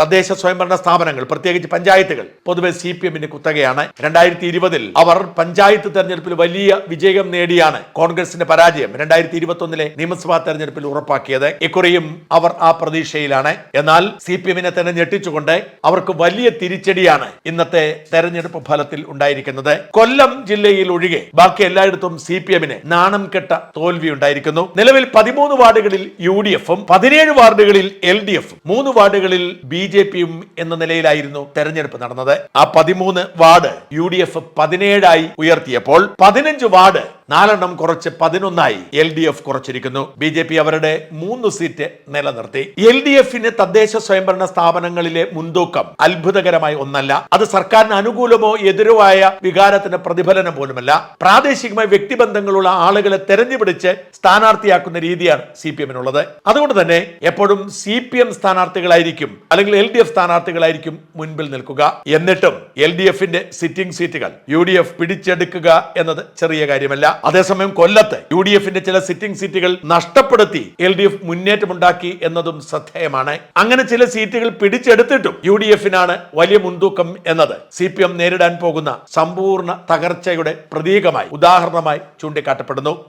തദ്ദേശ സ്വയംഭരണ സ്ഥാപനങ്ങൾ പ്രത്യേകിച്ച് പഞ്ചായത്തുകൾ. പൊതുവെ സി പി എമ്മിന് കുത്തകയാണ്. രണ്ടായിരത്തി ഇരുപതിൽ അവർ പഞ്ചായത്ത് തെരഞ്ഞെടുപ്പിൽ വലിയ വിജയം നേടിയാണ് കോൺഗ്രസിന്റെ പരാജയം. രണ്ടായിരത്തി ഇരുപത്തി ഒന്നിലെ നിയമസഭാ തെരഞ്ഞെടുപ്പിൽ ഉറപ്പാക്കിയത് ഇക്കുറിയും അവർ ആ പ്രതീക്ഷയിലാണ്. എന്നാൽ സി പി എമ്മിനെ തന്നെ ഞെട്ടിച്ചുകൊണ്ട് അവർക്ക് വലിയ തിരിച്ചടിയാണ് ഇന്നത്തെ തെരഞ്ഞെടുപ്പ് ഫലത്തിൽ ഉണ്ടായിരിക്കുന്നത്. കൊല്ലം ജില്ലയിൽ ഒഴികെ ബാക്കി എല്ലായിടത്തും സി പി എമ്മിന് നാണം കെട്ട തോൽവി ഉണ്ടായിരിക്കുന്നു നിലവിൽ പതിമൂന്ന് വാർഡുകളിൽ യു ഡി എഫും പതിനേഴ് വാർഡുകളിൽ എൽ ഡി എഫും മൂന്ന് വാർഡുകളിൽ ബി ജെ പിയും എന്ന നിലയിലായിരുന്നു തെരഞ്ഞെടുപ്പ് നടന്നത്. ആ പതിമൂന്ന് വാർഡ് യു ഡി എഫ് പതിനേഴായി ഉയർത്തിയപ്പോൾ പതിനഞ്ച് വാർഡ് നാലെണ്ണം കുറച്ച് പതിനൊന്നായി എൽ ഡി എഫ് കുറച്ചിരിക്കുന്നു. ബി ജെ പി അവരുടെ മൂന്ന് സീറ്റ് നിലനിർത്തി. എൽ ഡി എഫിന് തദ്ദേശ സ്വയംഭരണ സ്ഥാപനങ്ങളിലെ മുൻതൂക്കം അത്ഭുതകരമായി ഒന്നല്ല. അത് സർക്കാരിന് അനുകൂലമോ എതിരോ ആയ വികാരത്തിന് പ്രതിഫലനം പോലുമല്ല. പ്രാദേശികമായി വ്യക്തിബന്ധങ്ങളുള്ള ആളുകളെ തെരഞ്ഞുപിടിച്ച് സ്ഥാനാർത്ഥിയാക്കുന്ന രീതിയാണ് സി പി എമ്മിനുള്ളത്. അതുകൊണ്ട് തന്നെ എപ്പോഴും സി പി എം സ്ഥാനാർത്ഥികളായിരിക്കും അല്ലെങ്കിൽ എൽ ഡി എഫ് സ്ഥാനാർത്ഥികളായിരിക്കും മുൻപിൽ നിൽക്കുക. എന്നിട്ടും എൽ ഡി എഫിന്റെ സിറ്റിംഗ് സീറ്റുകൾ യു ഡി എഫ് പിടിച്ചെടുക്കുക എന്നത് ചെറിയ കാര്യമല്ല. അതേസമയം കൊല്ലത്ത് യു ഡി എഫിന്റെ ചില സിറ്റിംഗ് സീറ്റുകൾ നഷ്ടപ്പെടുത്തി എൽ ഡി എഫ് മുന്നേറ്റമുണ്ടാക്കി എന്നതും ശ്രദ്ധേയമാണ്. അങ്ങനെ ചില സീറ്റുകൾ പിടിച്ചെടുത്തിട്ടും യു ഡി എഫിനാണ് വലിയ മുൻതൂക്കം എന്നത്. സി പി എം നേരിടാൻ പോകുന്ന സമ്പൂർണ തകർച്ചയുടെ പ്രതീകമായി ഉദാഹരണമായി ചൂണ്ടിക്കാട്ടപ്പെടുന്നു.